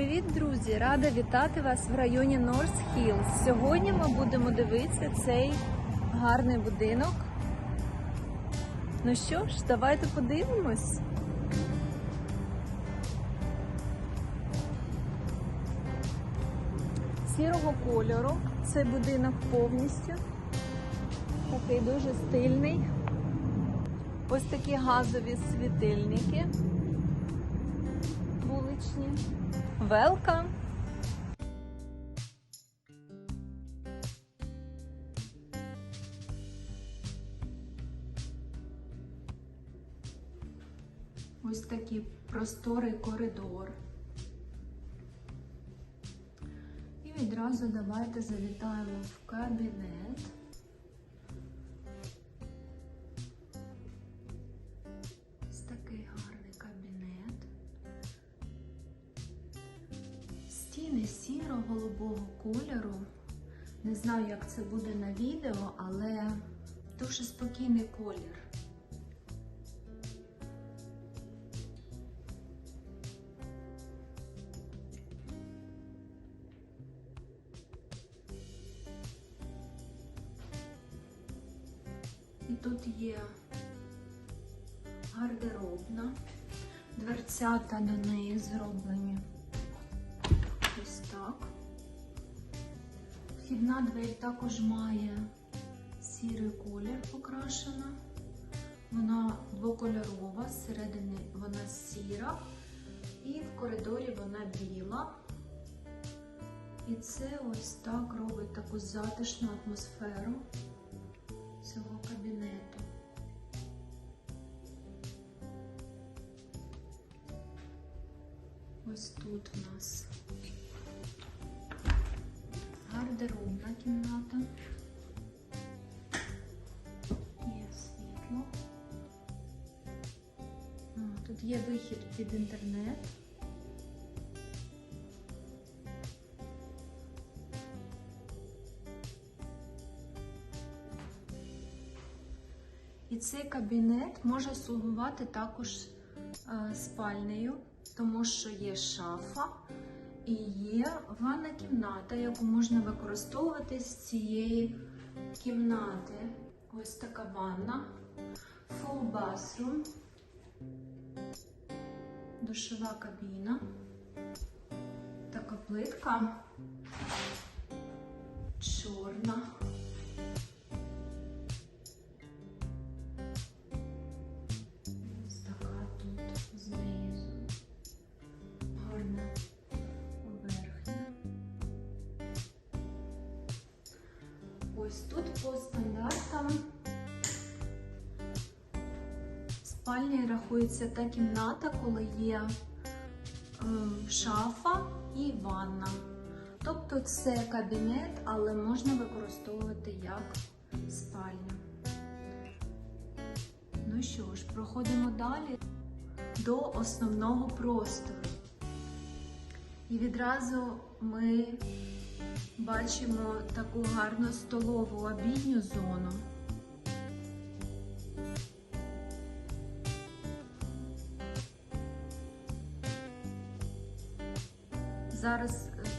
Привіт, друзі! Рада вітати вас в районі Норс Хіллз. Сьогодні ми будемо дивитися цей гарний будинок. Ну що ж, давайте подивимось. Сірого кольору цей будинок повністю. Такий дуже стильний. Ось такі газові світильники вуличні. Велкам! Ось такий просторий коридор. І відразу давайте завітаємо в кабінет. Кольору. Не знаю, як це буде на відео, але дуже спокійний колір. І тут є гардеробна, дверцята до неї зроблені. Вхідна двері також має сірий колір покрашена. Вона двокольорова, зсередини вона сіра, і в коридорі вона біла. І це ось так робить таку затишну атмосферу цього кабінету. Ось тут у нас гардеробна кімната. Є світло. А, Тут є вихід під інтернет. І цей кабінет може слугувати також е, спальнею, тому що є шафа і є ванна кімната, яку можна використовувати з цієї кімнати. Ось така ванна, full bathroom, душова кабіна, така плитка чорна. Спальня рахується та кімната, коли є е, шафа і ванна. Тобто це кабінет, але можна використовувати як спальню. Ну що ж, проходимо далі до основного простору. І відразу ми бачимо таку гарну столову обідню зону.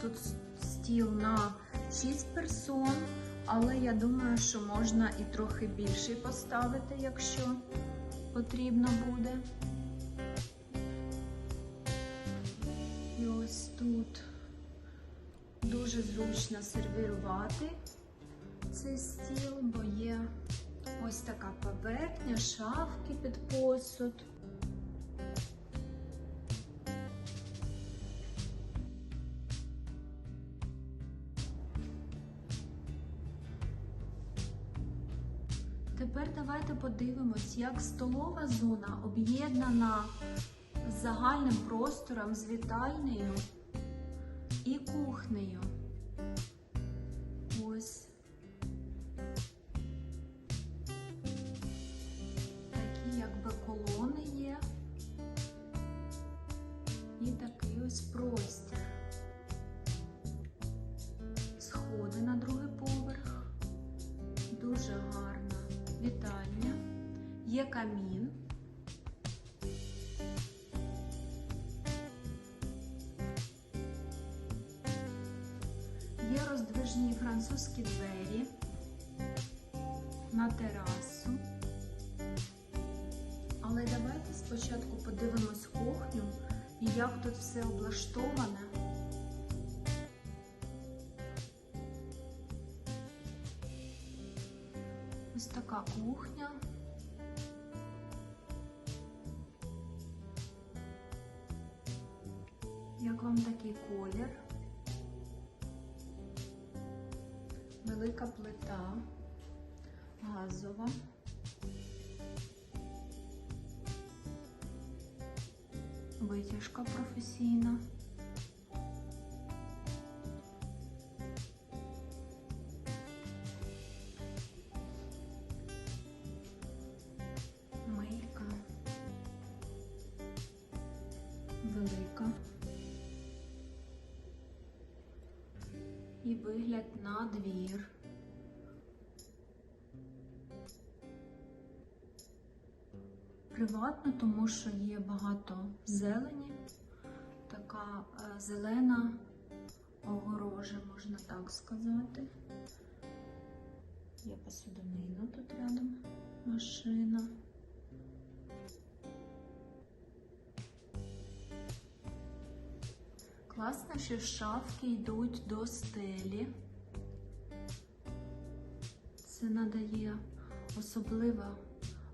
Тут стіл на 6 персон, але я думаю, що можна і трохи більший поставити, якщо потрібно буде. І ось тут дуже зручно сервірувати цей стіл, бо є ось така поверхня, шафки під посуд. Подивимось, як столова зона об'єднана з загальним простором, з вітальнею і кухнею. Роздвижні французькі двері на терасу. Але давайте спочатку подивимось кухню і як тут все облаштоване. Ось така кухня. Як вам такий колір? Велика плита, газова. Витяжка професійна. Приватно, тому що є багато зелені, така е, зелена огорожа, можна так сказати. Є посудомийна тут рядом машина. Класно, що шафки йдуть до стелі. Це надає особливо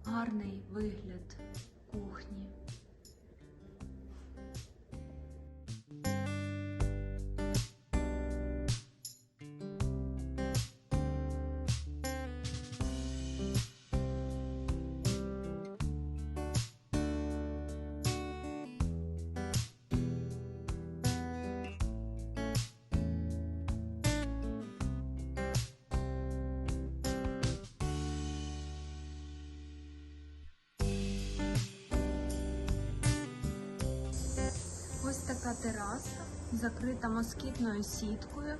гарний вигляд кухні. Така тераса, закрита москітною сіткою.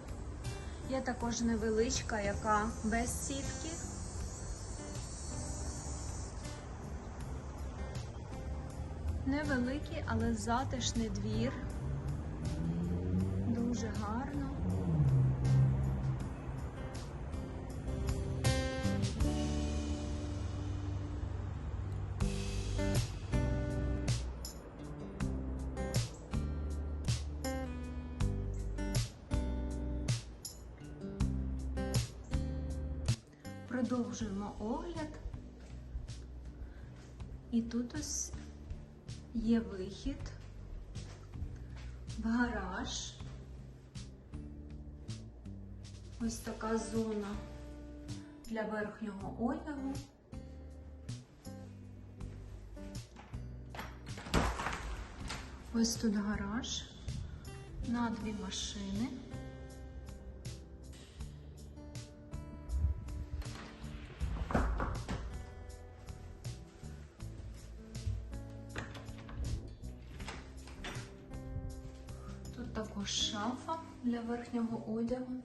Є також невеличка, яка без сітки. Невеликий, але затишний двір. Дуже гарно. Продовжуємо огляд. І тут ось є вихід в гараж. Ось така зона для верхнього одягу. Ось тут гараж на дві машини. Верхнього одягу.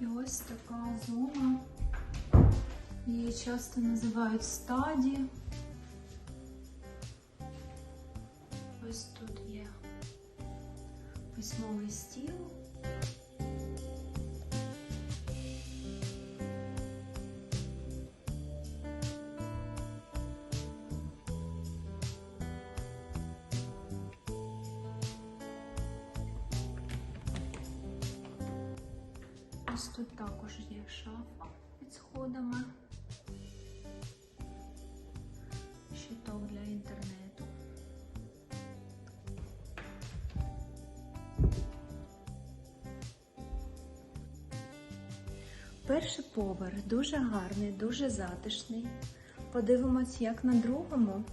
І ось така зона. Її часто називають стаді. Ось тут є письмовий стіл. Є під сходами. Щиток для інтернету. Перший поверх дуже гарний, дуже затишний. Подивимось, як на другому.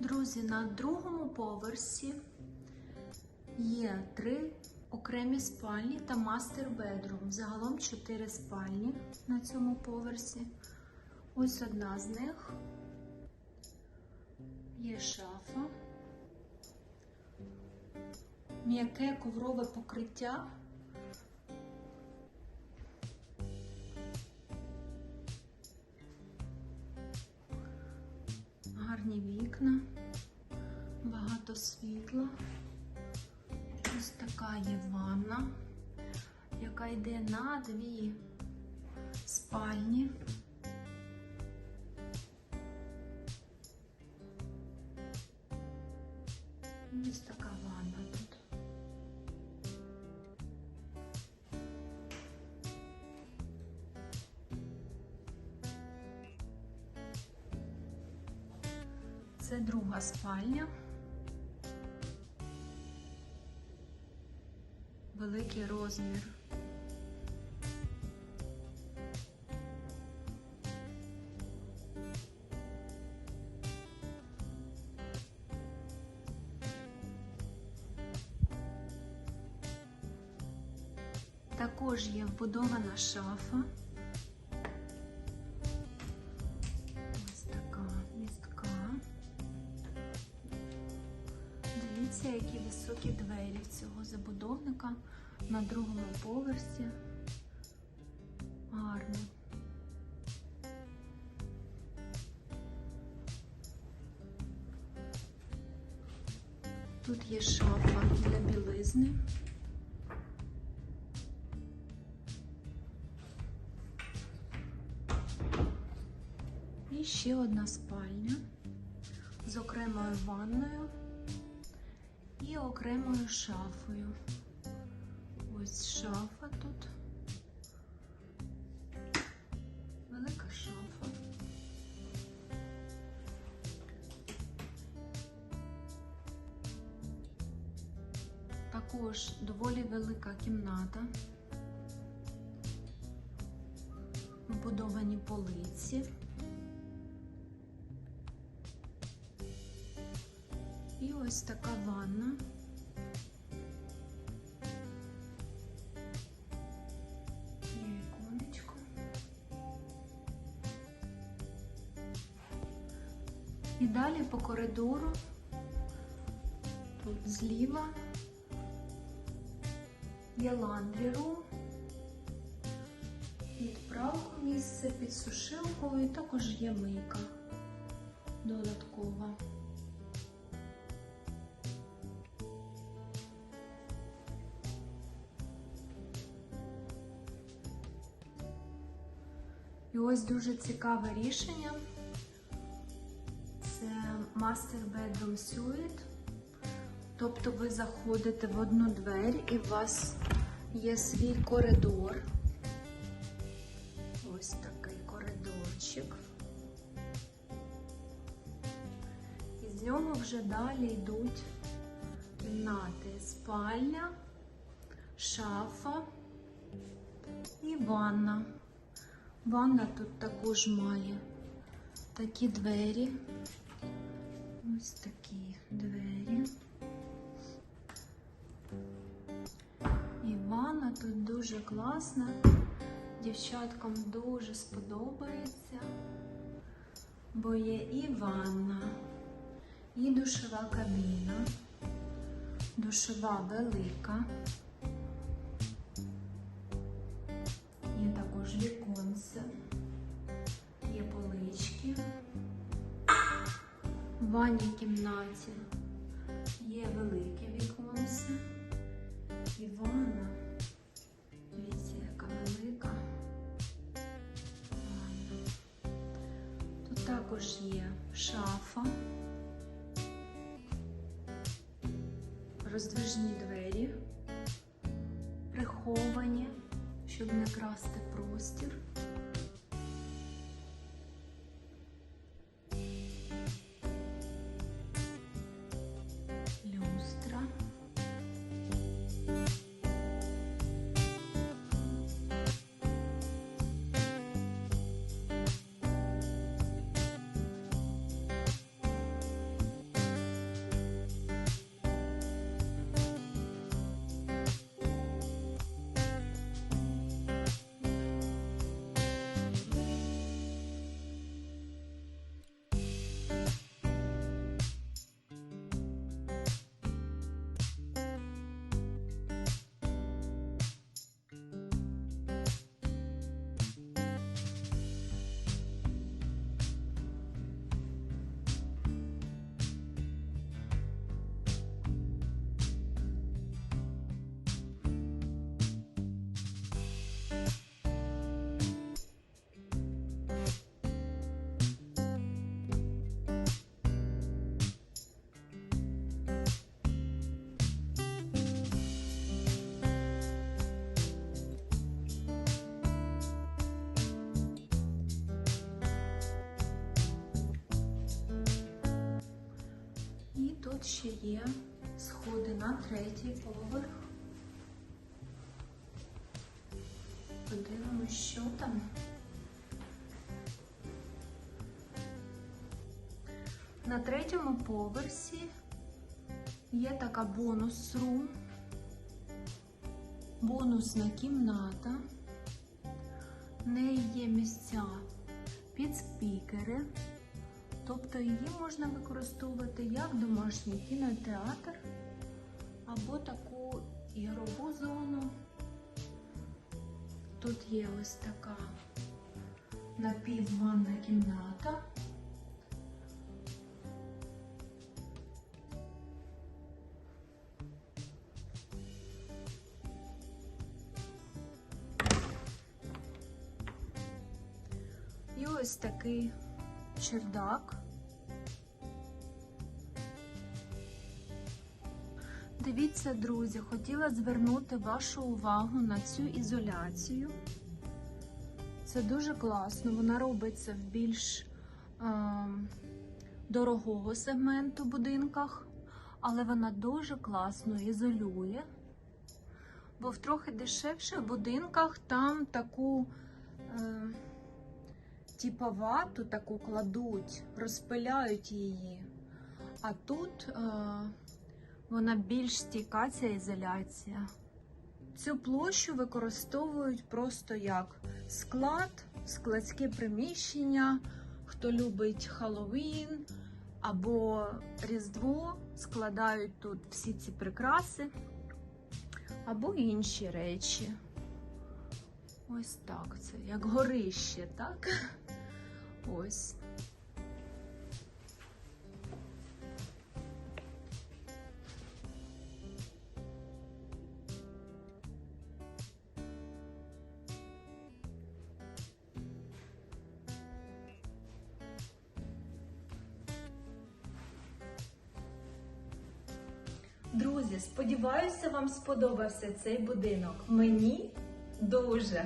Друзі, на другому поверсі є три окремі спальні та мастер бедрум. Загалом чотири спальні на цьому поверсі. Ось одна з них. Є шафа, м'яке коврове покриття Це друга спальня. Великий розмір. Також є вбудована шафа. Дивіться, які високі двері в цього забудовника на другому поверсі. Гарно. Тут є шафа для білизни. І ще одна спальня з окремою ванною і окремою шафою. Ось шафа тут. Велика шафа. Також доволі велика кімната. Вбудовані полиці. Ось така ванна. Є віконечко. І далі по коридору, тут зліва є ландрі-рум, відправку місце під сушилкою, і також є мийка додаткова. Ось дуже цікаве рішення. Це Master Bedroom Suite. Тобто ви заходите в одну двері і у вас є свій коридор. Ось такий коридорчик. І з нього вже далі йдуть кімнати, спальня, шафа і ванна. Ванна тут також має такі двері. Ось такі двері. І ванна тут дуже класна. Дівчаткам дуже сподобається, бо є і ванна, і душова кабіна, душова велика. Ванній кімнаті є велике віконце і ванна. Дивіться, яка велика ванна. Тут також є шафа, роздвижні двері, приховані щоб не красти простір. Тут ще є сходи на третій поверх. Подивимось, що там. На третьому поверсі є така бонус-рум, бонусна кімната. В неї є місця під спікери, тобто її можна використовувати як домашній кінотеатр або таку ігрову зону. Тут є ось така напівванна кімната. І ось такий чердак. Дивіться, друзі, хотіла звернути вашу увагу на цю ізоляцію. Це дуже класно, вона робиться в більш е, дорогого сегменту будинках, але вона дуже класно ізолює. Бо в трохи дешевших будинках там таку. Е, типа вату таку кладуть, розпиляють її. А тут е, вона більш стійка, ця ізоляція. Цю площу використовують просто як склад, складське приміщення. Хто любить Хеллоуін або Різдво, складають тут всі ці прикраси або інші речі. Ось так це, як горище, так? Ось. Друзі, сподіваюся, вам сподобався цей будинок. Мені дуже.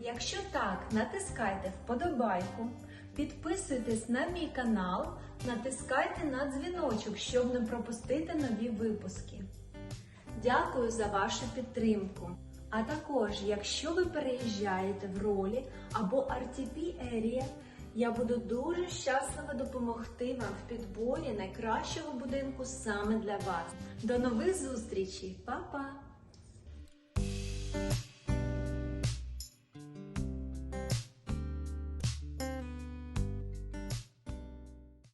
Якщо так, натискайте вподобайку, підписуйтесь на мій канал, натискайте на дзвіночок, щоб не пропустити нові випуски. Дякую за вашу підтримку. А також, якщо ви переїжджаєте в ролі або RTP Area, я буду дуже щаслива допомогти вам в підборі найкращого будинку саме для вас. До нових зустрічей, Па-па!